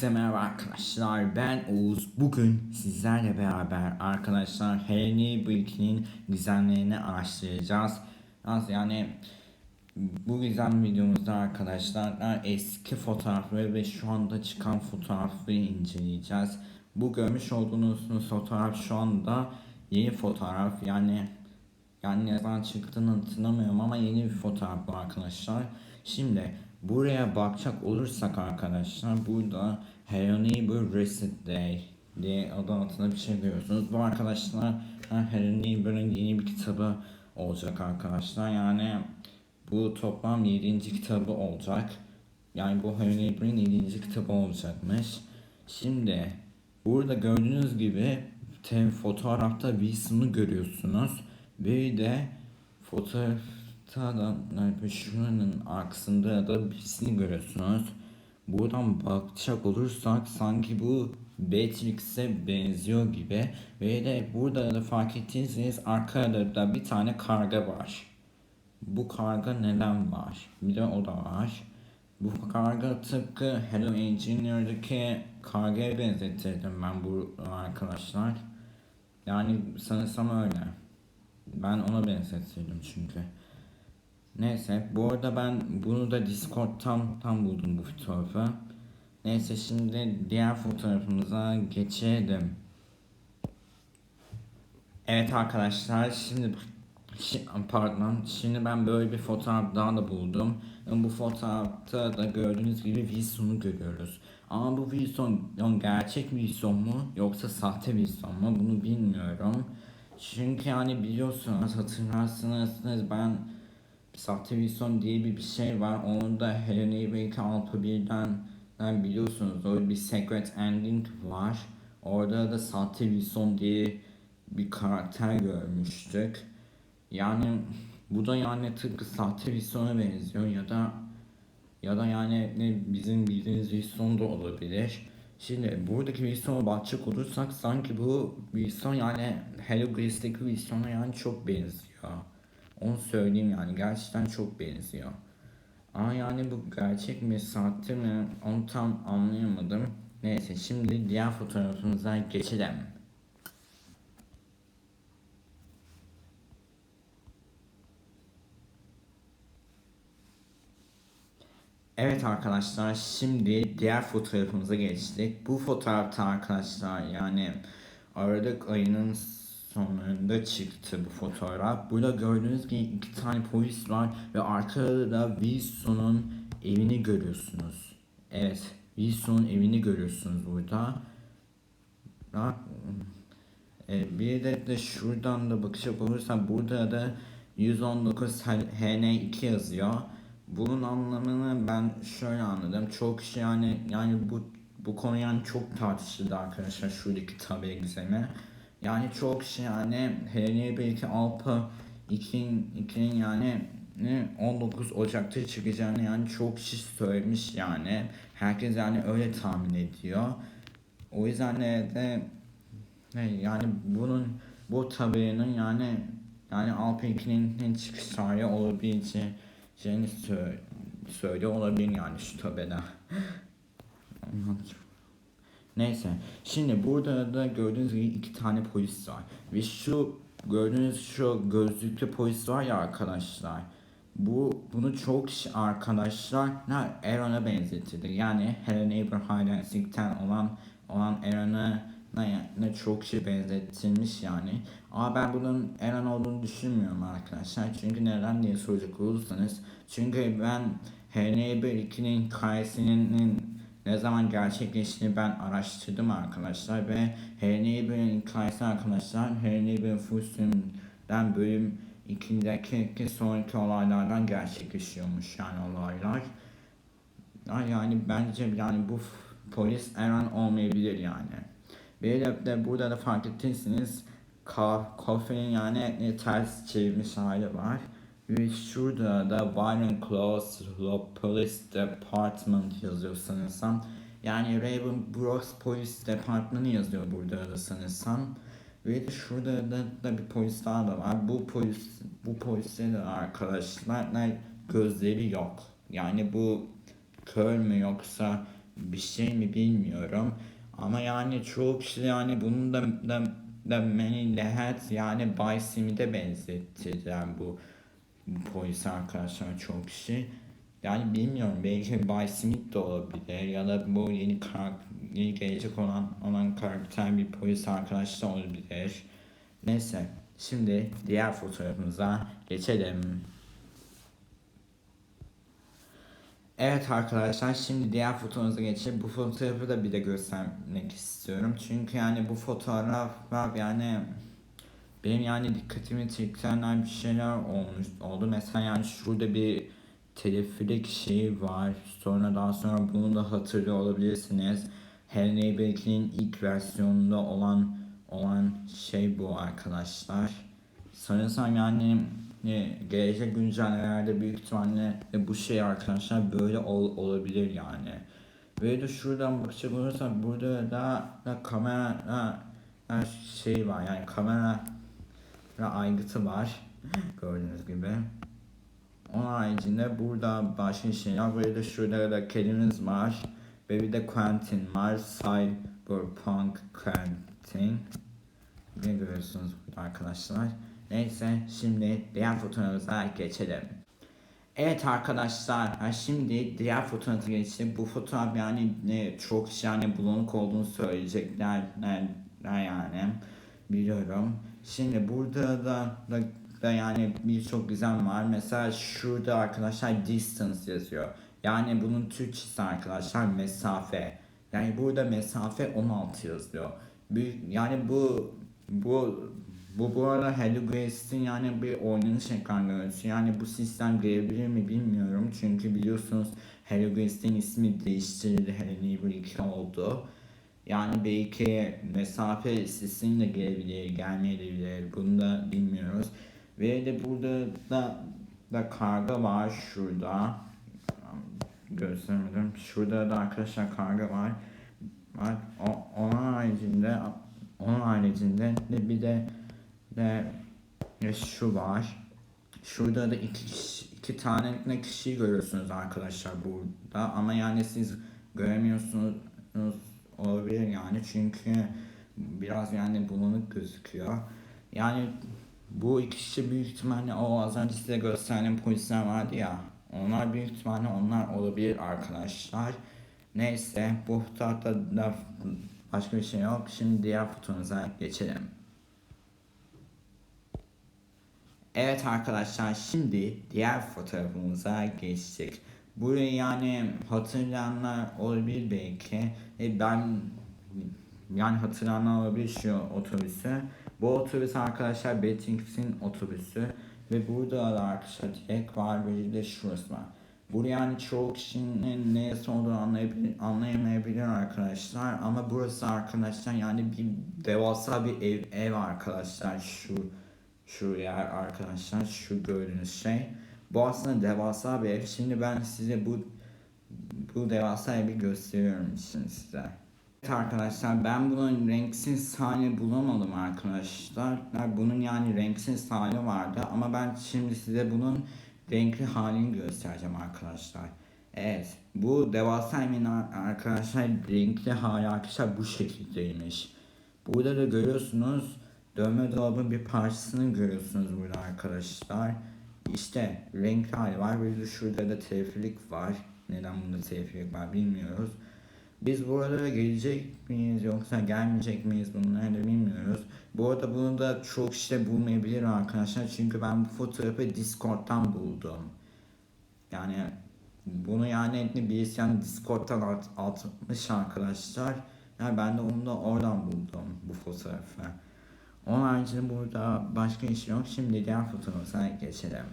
Herkese merhaba arkadaşlar. Ben Oğuz. Bugün sizlerle beraber arkadaşlar Helene Bilkin'in gizemlerini araştıracağız. Nasıl yani bu gizem videomuzda arkadaşlar eski fotoğrafları ve şu anda çıkan fotoğrafları inceleyeceğiz. Bu görmüş olduğunuz fotoğraf şu anda yeni fotoğraf yani yani ne zaman çıktığını hatırlamıyorum ama yeni bir fotoğraf bu arkadaşlar. Şimdi buraya bakacak olursak arkadaşlar burada Hello Neighbor Reset Day diye adı altında bir şey görüyorsunuz. Bu arkadaşlar Hello Neighbor'ın yeni bir kitabı olacak arkadaşlar. Yani bu toplam 7. kitabı olacak. Yani bu Hello Neighbor'ın 7. kitabı olacakmış. Şimdi burada gördüğünüz gibi tem fotoğrafta Wilson'u görüyorsunuz. Bir de fotoğrafta da yani şuranın arkasında da birisini görüyorsunuz. Buradan bakacak olursak sanki bu Matrix'e benziyor gibi. Ve de burada da fark ettiyseniz arkada da bir tane karga var. Bu karga neden var? Bir de o da var. Bu karga tıpkı Hello Engineer'daki kargaya benzetirdim ben bu arkadaşlar. Yani sanırsam öyle. Ben ona benzetirdim çünkü. Neyse bu arada ben bunu da Discord'tan tam buldum bu fotoğrafı. Neyse şimdi diğer fotoğrafımıza geçelim. Evet arkadaşlar şimdi pardon şimdi ben böyle bir fotoğraf daha da buldum. Bu fotoğrafta da gördüğünüz gibi Wilson'u görüyoruz. Ama bu Wilson gerçek Wilson mu yoksa sahte Wilson mu bunu bilmiyorum. Çünkü yani biliyorsunuz hatırlarsınız ben sahte Wilson diye bir, bir şey var. Onu da Helena belki Alpa birden biliyorsunuz öyle bir secret ending var. Orada da sahte Wilson diye bir karakter görmüştük. Yani bu da yani tıpkı sahte Wilson'a benziyor ya da ya da yani ne bizim bildiğimiz Wilson da olabilir. Şimdi buradaki Wilson'a bakacak olursak sanki bu Wilson yani Hello Grace'deki Wilson'a yani çok benziyor. Onu söyleyeyim yani gerçekten çok benziyor. Ama yani bu gerçek mi sahte mi onu tam anlayamadım. Neyse şimdi diğer fotoğrafımıza geçelim. Evet arkadaşlar şimdi diğer fotoğrafımıza geçtik. Bu fotoğrafta arkadaşlar yani Aralık ayının sonlarında çıktı bu fotoğraf. Burada gördüğünüz gibi iki tane polis var ve arkada da Wilson'un evini görüyorsunuz. Evet Wilson'un evini görüyorsunuz burada. E, bir de, de şuradan da bakacak olursam burada da 119 HN2 yazıyor. Bunun anlamını ben şöyle anladım. Çok kişi yani yani bu bu konu yani çok tartışıldı arkadaşlar şuradaki tabela gizemi. Yani çok kişi yani Helene belki Alpa 2'nin yani ne 19 Ocak'ta çıkacağını yani çok kişi söylemiş yani. Herkes yani öyle tahmin ediyor. O yüzden de yani bunun bu tabelanın yani yani Alpa 2'nin çıkış tarihi olabileceği şeyini sö söylüyor olabilir yani şu tabela. Neyse. Şimdi burada da gördüğünüz gibi iki tane polis var. Ve şu gördüğünüz şu gözlüklü polis var ya arkadaşlar. Bu bunu çok arkadaşlar Aaron'a benzetirdi. Yani Helen Abraham olan olan Aaron'a ne, ne çok kişi benzetilmiş yani. Ama ben bunun Aaron olduğunu düşünmüyorum arkadaşlar. Çünkü neden diye soracak olursanız. Çünkü ben Helen 2'nin hikayesinin ne zaman gerçekleştiğini ben araştırdım arkadaşlar ve Herneyber'in hikayesi arkadaşlar Herneyber Fusun'dan bölüm 2'deki sonraki olaylardan gerçekleşiyormuş yani olaylar. Yani bence yani bu polis Eren olmayabilir yani. Bir de, de burada da fark ettiyseniz Coffee'nin yani ters çevirmiş hali var. Ve şurada da Byron Close Police Department yazıyor sanırsam. Yani Raven Bros Police Department'ı yazıyor burada da sanırsam. Ve de şurada da, da bir polis daha da var. Bu polis bu poliste de arkadaşlar gözleri yok. Yani bu kör mü yoksa bir şey mi bilmiyorum. Ama yani çoğu kişi yani bunun da da, da Manny Lehet yani Bay Smith'e benzettiler bu polis arkadaşlar çoğu kişi. Yani bilmiyorum belki Bay Smith de olabilir ya da bu yeni karakter yeni gelecek olan olan karakter bir polis arkadaş da olabilir. Neyse şimdi diğer fotoğrafımıza geçelim. Evet arkadaşlar şimdi diğer fotoğrafımıza geçelim. Bu fotoğrafı da bir de göstermek istiyorum. Çünkü yani bu fotoğraf yani benim yani dikkatimi çekenler bir şeyler olmuş oldu. Mesela yani şurada bir teleferik şeyi var. Sonra daha sonra bunu da hatırlıyor olabilirsiniz. Hello Bakery'nin ilk versiyonunda olan olan şey bu arkadaşlar. Sanırsam yani e, gelecek güncellemelerde büyük ihtimalle e, bu şey arkadaşlar böyle ol, olabilir yani. Ve de şuradan bakacak olursak burada da, da kamera da, da şey var yani kamera da aygıtı var gördüğünüz gibi. Onun haricinde burada başka şeyler de şurada da kedimiz var. Ve bir de Quentin var. Cyberpunk Quentin. Ne görüyorsunuz burada arkadaşlar. Neyse şimdi diğer fotoğrafımıza geçelim. Evet arkadaşlar şimdi diğer fotoğrafı geçtik. Bu fotoğraf yani ne, çok yani bulanık olduğunu söyleyecekler yani biliyorum. Şimdi burada da, da, da yani birçok gizem var. Mesela şurada arkadaşlar distance yazıyor. Yani bunun Türkçesi arkadaşlar mesafe. Yani burada mesafe 16 yazıyor. Büyük, yani bu bu bu bu arada Hello Grace'in yani bir oynanış ekran görüntüsü. Yani bu sistem gelebilir mi bilmiyorum. Çünkü biliyorsunuz Hello Grace'in ismi değiştirildi. Hello Neighbor 2 oldu. Yani belki mesafe sistemi de gelebilir, gelmeyebilir. Bunu da bilmiyoruz. Ve de burada da, da karga var şurada göstermedim. Şurada da arkadaşlar karga var. Var. O, onun haricinde onun haricinde de bir de de, de şu var. Şurada da iki iki tane ne kişi görüyorsunuz arkadaşlar burada ama yani siz göremiyorsunuz olabilir yani çünkü biraz yani bulanık gözüküyor. Yani bu iki kişi büyük ihtimalle o az önce size gösterdiğim polisler vardı ya onlar büyük ihtimalle onlar olabilir arkadaşlar. Neyse bu fotoğrafta da başka bir şey yok. Şimdi diğer fotoğrafımıza geçelim. Evet arkadaşlar şimdi diğer fotoğrafımıza geçtik. Burayı yani hatırlayanlar olabilir belki. E ben yani hatırlayanlar olabilir şu otobüsü. Bu otobüs arkadaşlar Bettings'in otobüsü. Ve burada da arkadaşlar direkt var bir de şurası var. Bu yani çoğu kişinin neyse olduğunu anlayabilir, anlayamayabilir arkadaşlar. Ama burası arkadaşlar yani bir devasa bir ev, ev arkadaşlar şu şu yer arkadaşlar şu gördüğünüz şey. Bu aslında devasa bir ev. Şimdi ben size bu bu devasa evi gösteriyorum şimdi size. Evet arkadaşlar ben bunun renksiz hali bulamadım arkadaşlar. Bunun yani renksiz hali vardı ama ben şimdi size bunun renkli halini göstereceğim arkadaşlar. Evet bu devasa emin arkadaşlar renkli hali arkadaşlar bu şekildeymiş. Burada da görüyorsunuz dövme dolabın bir parçasını görüyorsunuz burada arkadaşlar. İşte renkli hali var. De şurada da teleferik var. Neden bunda teleferik var bilmiyoruz. Biz buralara gelecek miyiz yoksa gelmeyecek miyiz bunları da bilmiyoruz. Bu arada bunu da çok işte bulmayabilir arkadaşlar. Çünkü ben bu fotoğrafı Discord'dan buldum. Yani bunu yani birisi yani Discord'dan at, atmış arkadaşlar. Yani ben de onu da oradan buldum bu fotoğrafı. Onun haricinde burada başka iş yok. Şimdi diğer fotoğrafa geçelim.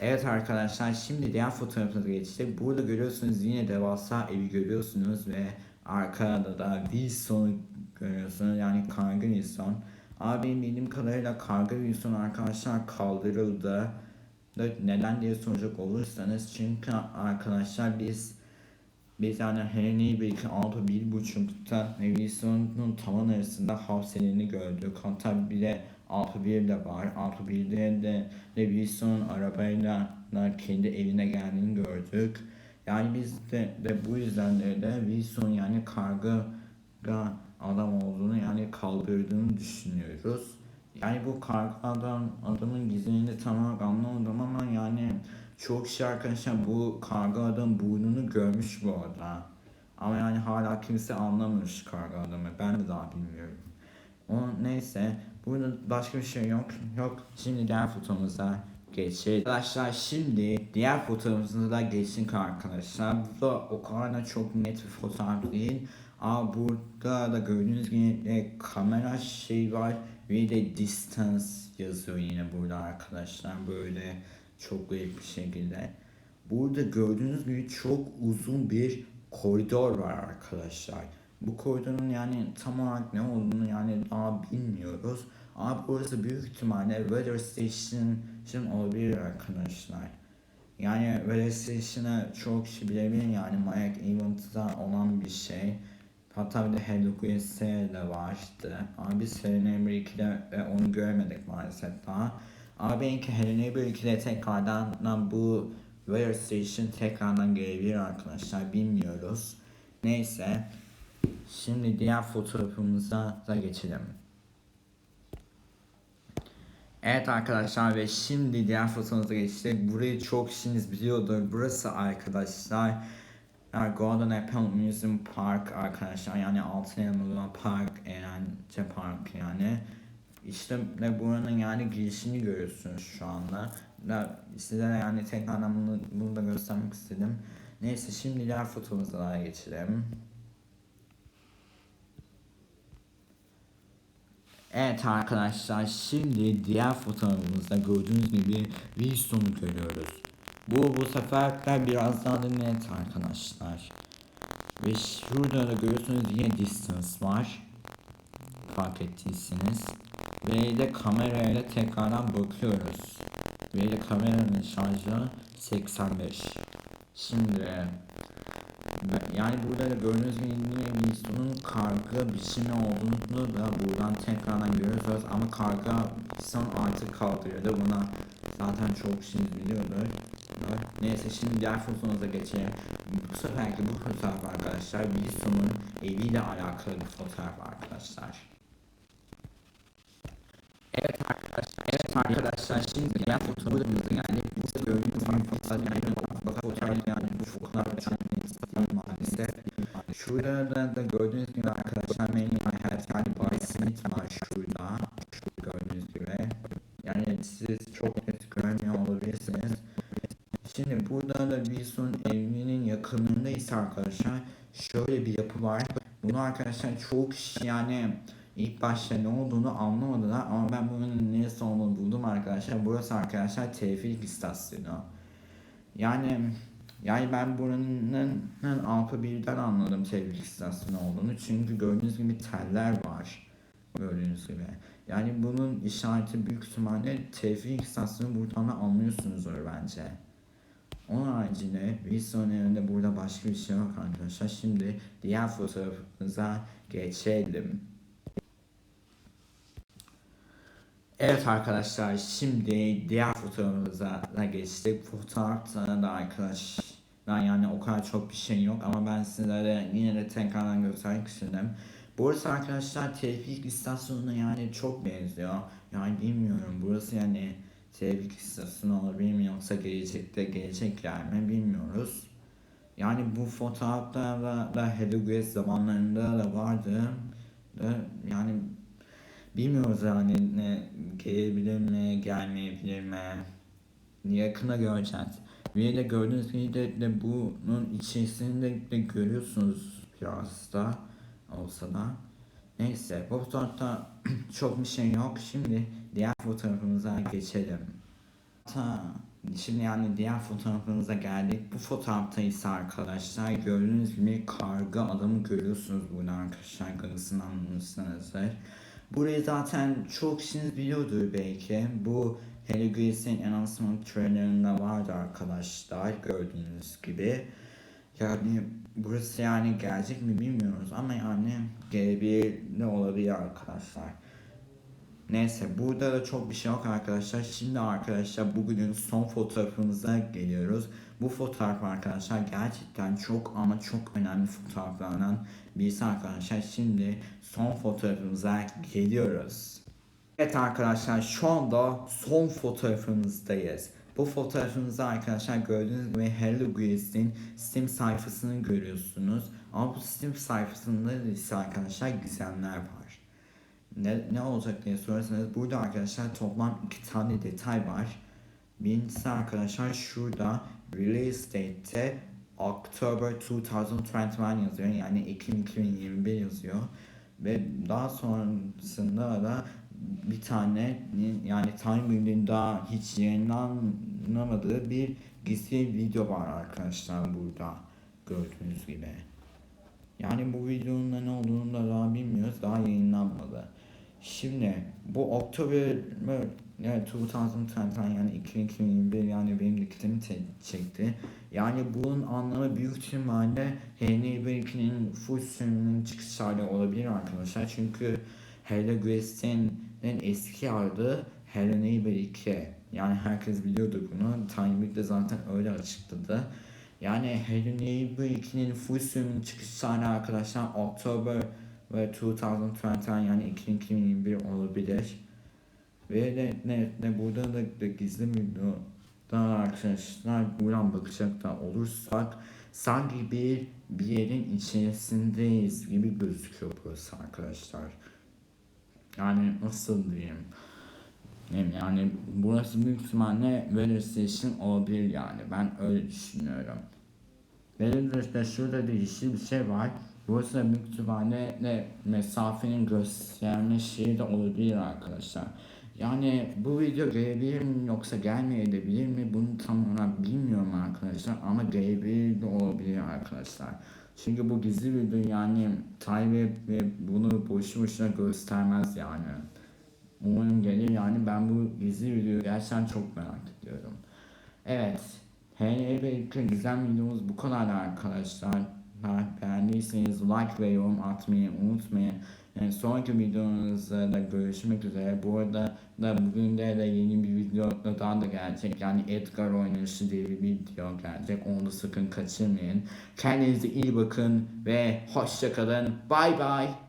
Evet arkadaşlar şimdi diğer fotoğrafımıza geçtik. Burada görüyorsunuz yine devasa evi görüyorsunuz ve arkada da Wilson görüyorsunuz yani Karga Wilson. Abi bildiğim kadarıyla Karga Wilson arkadaşlar kaldırıldı. Neden diye soracak olursanız çünkü arkadaşlar biz biz yani Henry belki 6 bir buçukta Wilson'un tavan arasında hapselerini gördük. Hatta bir de 6-1 de var. 6-1'de de, de Wilson'un arabayla kendi evine geldiğini gördük. Yani biz de, de bu yüzden de, de Wilson yani karga ga adam olduğunu yani kaldırdığını düşünüyoruz. Yani bu karga adam adamın gizliliğini tam olarak anlamadım ama yani çok kişi arkadaşlar bu karga adam burnunu görmüş bu arada. Ama yani hala kimse anlamamış karga adamı. Ben de daha bilmiyorum. O neyse. Burada başka bir şey yok. Yok. Şimdi diğer fotoğrafımıza geçelim. Arkadaşlar şimdi diğer fotoğrafımıza da geçtik arkadaşlar. Bu da o kadar da çok net bir fotoğraf değil. Ama burada da gördüğünüz gibi de kamera şey var ve de distance yazıyor yine burada arkadaşlar. Böyle çok garip bir şekilde. Burada gördüğünüz gibi çok uzun bir koridor var arkadaşlar. Bu koridorun yani tam olarak ne olduğunu yani daha bilmiyoruz. Ama burası büyük ihtimalle weather station olabilir arkadaşlar. Yani weather station'ı çok kişi bilebilir yani Mayak Event'da olan bir şey. Hatta bir de Hello de vardı. Ama biz Hello Neighbor 2'de e, onu görmedik maalesef daha. Hello Neighbor 2'de tekrardan bu weather station tekrardan gelebilir arkadaşlar bilmiyoruz. Neyse. Şimdi diğer fotoğrafımıza da geçelim. Evet arkadaşlar ve şimdi diğer fotoğrafımıza geçtik. Burayı çok kişiniz biliyordur. Burası arkadaşlar Golden Apple Museum Park arkadaşlar. Yani Altın Elmalı Park, Eğlence Park yani. İşte de buranın yani girişini görüyorsunuz şu anda. Da size yani tekrardan bunu, bunu da göstermek istedim. Neyse şimdi diğer fotoğrafımıza daha geçelim. Evet arkadaşlar şimdi diğer fotoğrafımızda gördüğünüz gibi Wilson'u görüyoruz. Bu bu sefer de biraz daha da net arkadaşlar. Ve şurada da görüyorsunuz yine distance var. Fark ettiyseniz. Ve de kamerayla tekrardan bakıyoruz. De kameranın şarjı 85. Şimdi yani burada da gördüğünüz gibi Winston'un karga biçimi olduğunu da buradan tekrardan görüyoruz ama karga son artık kaldırıyordu buna zaten çok kişiniz biliyordur. Neyse şimdi diğer fotoğrafımıza geçelim. Bu seferki bu fotoğraf arkadaşlar Wilson'un eviyle alakalı bir fotoğraf arkadaşlar. Evet arkadaşlar, evet arkadaşlar şimdi diğer fotoğrafımıza geldik. Bu gördüğünüz fotoğraf yani fotoğraf yani bu fotoğraf yani maalesef. Şurada da, gördüğünüz gibi arkadaşlar Many My Head yani Bay Smith var şurada. Şu gördüğünüz gibi. Yani siz çok net görmüyor olabilirsiniz. Şimdi burada da Wilson evinin yakınlarındayız arkadaşlar. Şöyle bir yapı var. Bunu arkadaşlar çok yani ilk başta ne olduğunu anlamadılar ama ben bunun neresi olduğunu buldum arkadaşlar. Burası arkadaşlar teleferik istasyonu. Yani yani ben buranın Alfa 1'den anladım teleferik istasyonu olduğunu. Çünkü gördüğünüz gibi teller var. Gördüğünüz gibi. Yani bunun işareti büyük ihtimalle teleferik istasyonu buradan da anlıyorsunuzdur bence. Onun haricinde Wilson evinde burada başka bir şey yok arkadaşlar. Şimdi diğer fotoğrafımıza geçelim. Evet arkadaşlar şimdi diğer fotoğrafımıza geçtik. Fotoğrafta da arkadaşlar yani o kadar çok bir şey yok ama ben sizlere yine de tekrardan göstermek istedim. Burası arkadaşlar teleferik istasyonuna yani çok benziyor. Yani bilmiyorum burası yani teleferik istasyonu olabilir mi yoksa gelecekte gelecekler mi bilmiyoruz. Yani bu fotoğrafta da, Hello zamanlarında da vardı. Yani Bilmiyoruz yani ne gelebilir mi, gelmeyebilir mi? Yakına göreceğiz. Bir de gördüğünüz gibi de, de bunun içerisinde de görüyorsunuz biraz da olsa da. Neyse bu fotoğrafta çok bir şey yok. Şimdi diğer fotoğrafımıza geçelim. Ta, şimdi yani diğer fotoğrafımıza geldik. Bu fotoğrafta ise arkadaşlar gördüğünüz gibi karga adamı görüyorsunuz burada arkadaşlar. Garısını anlamışsınızdır. Burayı zaten çok kişiniz biliyordur belki. Bu Hello Grace'in announcement trailerında vardı arkadaşlar gördüğünüz gibi. Yani burası yani gelecek mi bilmiyoruz ama yani gelebilir ne olabilir arkadaşlar. Neyse burada da çok bir şey yok arkadaşlar. Şimdi arkadaşlar bugünün son fotoğrafımıza geliyoruz. Bu fotoğraf arkadaşlar gerçekten çok ama çok önemli fotoğraflardan birisi arkadaşlar. Şimdi son fotoğrafımıza geliyoruz. Evet arkadaşlar şu anda son fotoğrafımızdayız. Bu fotoğrafımızda arkadaşlar gördüğünüz gibi Hello Grease'in Steam sayfasını görüyorsunuz. Ama bu Steam sayfasında ise arkadaşlar gizemler var. Ne, ne olacak diye sorarsanız burada arkadaşlar toplam iki tane detay var. Birincisi arkadaşlar şurada Release Date'te October 2021 yazıyor yani Ekim 2021 yazıyor. Ve daha sonrasında da bir tane yani Time'ın daha hiç yayınlanmadığı bir gizli video var arkadaşlar burada gördüğünüz gibi. Yani bu videonun ne olduğunu da daha bilmiyoruz. Daha yayınlanmadı. Şimdi bu October yani 2010 yani 2021 yani benim dikkatimi çekti. Yani bunun anlamı büyük ihtimalle HN2'nin full sürümünün çıkış hali olabilir arkadaşlar. Çünkü Hello Grace'in eski adı Hello Neighbor 2. Yani herkes biliyordu bunu. Time de zaten öyle açıkladı. Yani Hello Neighbor 2'nin full sürümünün çıkış tarihi arkadaşlar October ve 2020 yani 2021 olabilir. Ve de ne, ne burada da, da gizli videoda arkadaşlar buradan bakacak da olursak sanki bir bir yerin içerisindeyiz gibi gözüküyor burası arkadaşlar. Yani nasıl diyeyim? Yani burası büyük ihtimalle Weather Station olabilir yani. Ben öyle düşünüyorum. İşte şurada yeşil bir şey var. Burası da büyük ihtimalle de mesafenin gösterme şeyi de olabilir arkadaşlar. Yani bu video gelebilir mi yoksa gelmeyebilir mi bunu tam olarak bilmiyorum arkadaşlar ama gelebilir de olabilir arkadaşlar. Çünkü bu gizli video yani Tayyip ve bunu boşu boşuna göstermez yani. Umarım gelir yani ben bu gizli videoyu gerçekten çok merak ediyorum. Evet. HNB güzel videomuz bu kadar arkadaşlar. Beğendiyseniz like ve yorum atmayı unutmayın. Yani sonraki videomuzda da görüşmek üzere. Bu arada da bugün de, de yeni bir video daha da gelecek. Yani Edgar oynayışı diye bir video gelecek. Onu da sakın kaçırmayın. Kendinize iyi bakın ve hoşçakalın. Bye bye.